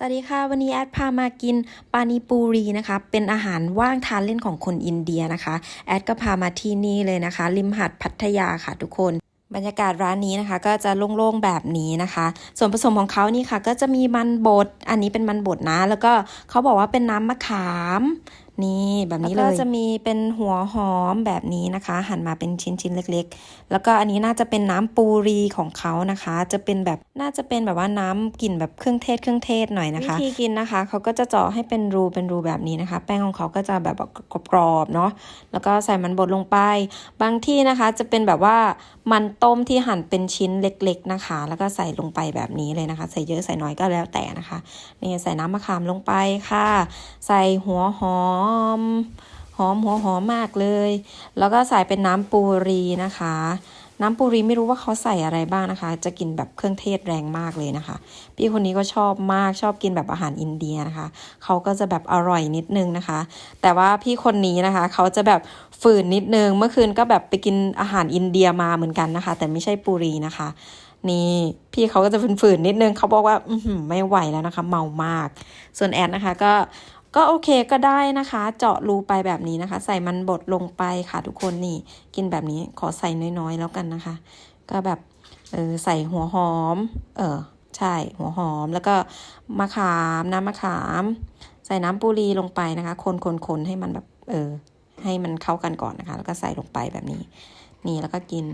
สวัสดีค่ะ วันนี้แอดพามากินปานิปูรีนะคะ เป็นอาหารว่างทานเล่นของคนอินเดียนะคะ แอดก็พามาที่นี่เลยนะคะ ริมหาดพัทยาค่ะทุกคน บรรยากาศร้านนี้นะคะ ก็จะโล่งๆแบบนี้นะคะ ส่วนผสมของเขานี่ค่ะ ก็จะมีมันบดอันนี้เป็นมันบดนะ แล้วก็เขาบอกว่าเป็นน้ำมะขาม นี่แบบนี้เลยแล้วก็จะมีเป็นหัวหอมแบบนี้นะคะ หั่นมาเป็นชิ้นๆเล็ก ๆ แล้วก็อันนี้น่าจะเป็นน้ำปูรีของเขานะคะ จะเป็นแบบน่าจะเป็นแบบว่าน้ำกลิ่นแบบเครื่องเทศเครื่องเทศหน่อยนะคะวิธีกินนะคะเขาก็จะเจาะให้เป็นรูเป็นรูแบบนี้นะคะ แป้งของเขาก็จะแบบกรอบๆเนาะแล้วก็ใส่มันบดลงไป บางที่นะคะจะเป็นแบบว่ามันต้มที่หั่นเป็นชิ้นเล็ก ๆนะคะ แล้วก็ใส่ลงไปแบบนี้เลยนะคะ ใส่เยอะใส่น้อยก็แล้วแต่นะคะนี่ใส่น้ำมะขามลงไปค่ะ ใส่หัวหอมหอมหัวหอมมากเลย แล้วก็ใส่เป็นน้ำปูรีนะคะ น้ำปูรีไม่รู้ว่าเขาใส่อะไรบ้างนะคะ จะกินแบบเครื่องเทศแรงมากเลยนะคะ พี่คนนี้ก็ชอบมากชอบกินแบบอาหารอินเดียนะคะ เขาก็จะแบบอร่อยนิดนึงนะคะ แต่ว่าพี่คนนี้นะคะ เขาจะแบบฝืนนิดนึง เมื่อคืนก็แบบไปกินอาหารอินเดียมาเหมือนกันนะคะ แต่ไม่ใช่ปูรีนะคะนี่พี่เขาก็จะฝืนๆนิดนึงเขาบอกว่าอืไม่ไหวแล้วนะคะ เมามาก ส่วนแอนนะคะ ก็ ก็โอเคก็ได้นะคะ เจาะรูไปแบบนี้นะคะ ใส่มันบดลงไปค่ะทุกคนนี่ กินแบบนี้ขอใส่น้อยๆแล้วกันนะคะ ก็แบบเออใส่หัวหอม เออใช่หัวหอมแล้วก็มะขามน้ำมะขาม ใส่น้ำปูรีลงไปนะคะ คนๆๆให้มันแบบเออให้มันเข้ากันก่อนนะคะ แล้วก็ใส่ลงไปแบบนี้ นี่แล้วก็กิน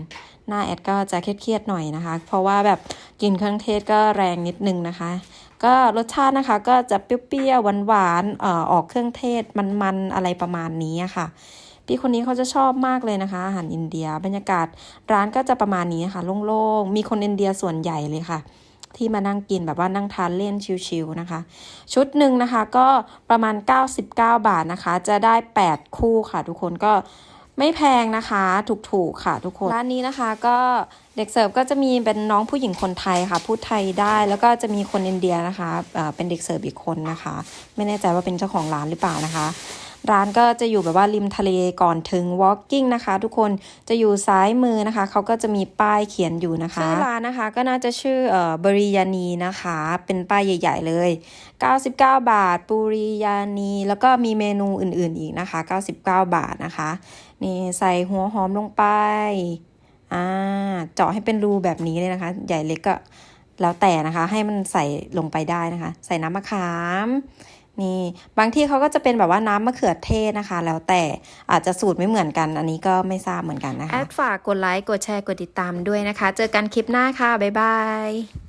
หน้าแอดก็จะเครียดๆหน่อยนะคะ เพราะว่าแบบกินเครื่องเทศก็แรงนิดนึงนะคะ ก็รสชาตินะคะก็จะเปรี้ยวๆหวานๆเอ่อออกเครื่องเทศมันๆอะไรประมาณนี้ค่ะ พี่คนนี้เขาจะชอบมากเลยนะคะ อาหารอินเดีย บรรยากาศร้านก็จะประมาณนี้ค่ะ โล่งๆ มีคนอินเดียส่วนใหญ่เลยค่ะ ที่มานั่งกินแบบว่านั่งทานเล่นชิลๆนะคะ ชุดหนึ่งนะคะก็ประมาณ 99 บาทนะคะ จะได้ 8 คู่ค่ะ ทุกคนก็ ไม่แพงนะคะ ถูกๆค่ะทุกคนร้านนี้นะคะก็เด็กเสิร์ฟก็จะมีเป็นน้องผู้หญิงคนไทยค่ะ พูดไทยได้แล้วก็จะมีคนอินเดียนะคะเเป็นเด็กเสิร์ฟอีกคนนะคะ ไม่แน่ใจว่าเป็นเจ้าของร้านหรือเปล่านะคะ ร้านก็จะอยู่แบบว่าริมทะเลก่อนถึง walking นะคะ ทุกคนจะอยู่ซ้ายมือนะคะเขาก็จะมีป้ายเขียนอยู่นะคะชื่อร้านนะคะก็น่าจะชื่อเอ่อบริยานีนะคะ เป็นป้ายใหญ่ ๆ เลย 99 บาทปุริยานีแล้วก็มีเมนูอื่นๆอีกนะคะ 99 บาทนะคะ นี่ใส่หัวหอมลงไปอ่าเจาะให้เป็นรูแบบนี้เลยนะคะ ใหญ่เล็กก็แล้วแต่นะคะ ให้มันใส่ลงไปได้นะคะ ใส่น้ำมะขามนี่บางที่เขาก็จะเป็นแบบว่าน้ำมะเขือเทศนะคะ แล้วแต่อาจจะสูตรไม่เหมือนกัน อันนี้ก็ไม่ทราบเหมือนกันนะคะแอดฝากกดไลค์กดแชร์กดติดตามด้วยนะคะ เจอกันคลิปหน้าค่ะบ๊ายบาย